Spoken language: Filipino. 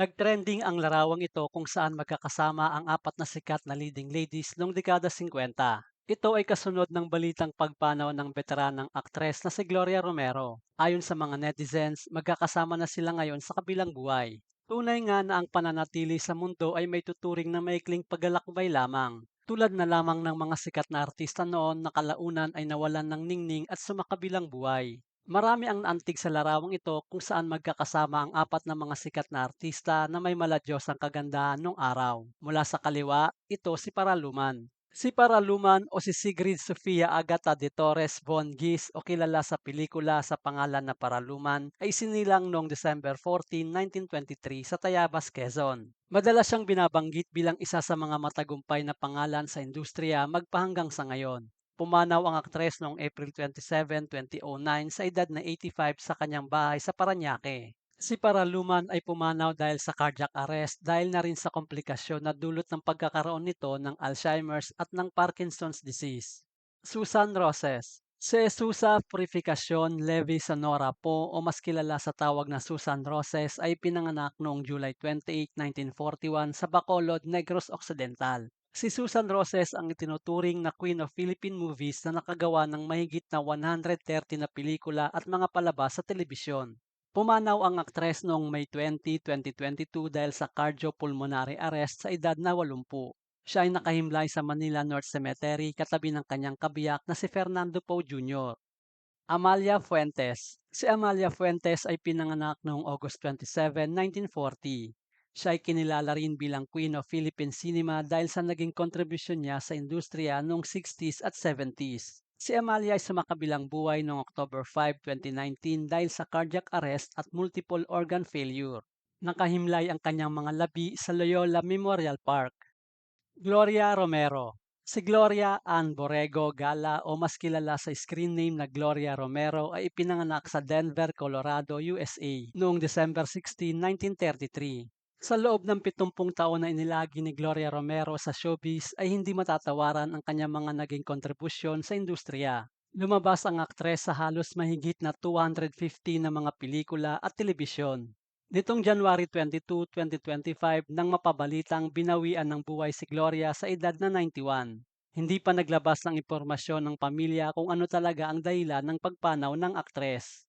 Nag-trending ang larawang ito kung saan magkakasama ang apat na sikat na leading ladies noong dekada 50. Ito ay kasunod ng balitang pagpanaw ng veteranang aktres na si Gloria Romero. Ayon sa mga netizens, magkakasama na sila ngayon sa kabilang buhay. Tunay nga na ang pananatili sa mundo ay may tuturing na maikling paglalakbay lamang. Tulad na lamang ng mga sikat na artista noon na kalaunan ay nawalan ng ningning at sumakabilang buhay. Marami ang naantig sa larawang ito kung saan magkakasama ang apat na mga sikat na artista na may maladyosang kagandahan nung araw. Mula sa kaliwa, ito si Paraluman. Si Paraluman o si Sigrid Sofia Agata de Torres von Gis o kilala sa pelikula sa pangalan na Paraluman ay sinilang noong December 14, 1923 sa Tayabas, Quezon. Madalas siyang binabanggit bilang isa sa mga matagumpay na pangalan sa industriya magpahanggang sa ngayon. Pumanaw ang aktres noong April 27, 2009 sa edad na 85 sa kanyang bahay sa Paranaque. Si Paraluman ay pumanaw dahil sa cardiac arrest dahil na rin sa komplikasyon na dulot ng pagkakaroon nito ng Alzheimer's at ng Parkinson's disease. Susan Roses Si Susa Purificacion Levi Sonora po o mas kilala sa tawag na Susan Roses ay pinanganak noong July 28, 1941 sa Bacolod, Negros Occidental. Si Susan Roses ang itinuturing na Queen of Philippine Movies na nakagawa ng mahigit na 130 na pelikula at mga palabas sa telebisyon. Pumanaw ang aktres noong May 20, 2022 dahil sa cardiopulmonary arrest sa edad na 80. Siya ay nakahimlay sa Manila North Cemetery katabi ng kanyang kabiyak na si Fernando Poe Jr. Amalia Fuentes Si Amalia Fuentes ay pinanganak noong August 27, 1940. Siya ay kinilala rin bilang Queen of Philippine Cinema dahil sa naging kontribusyon niya sa industriya noong 60s at 70s. Si Amalia ay sumakabilang buhay noong October 5, 2019 dahil sa cardiac arrest at multiple organ failure. Nakahimlay ang kanyang mga labi sa Loyola Memorial Park. Gloria Romero Si Gloria Ann Borrego Gala o mas kilala sa screen name na Gloria Romero ay ipinanganak sa Denver, Colorado, USA noong December 16, 1933. Sa loob ng 70 taon na inilagi ni Gloria Romero sa showbiz ay hindi matatawaran ang kanyang mga naging kontribusyon sa industriya. Lumabas ang aktres sa halos mahigit na 250 na mga pelikula at telebisyon. Nitong January 22, 2025 nang mapabalitang binawian ng buhay si Gloria sa edad na 91. Hindi pa naglabas ng impormasyon ng pamilya kung ano talaga ang dahilan ng pagpanaw ng aktres.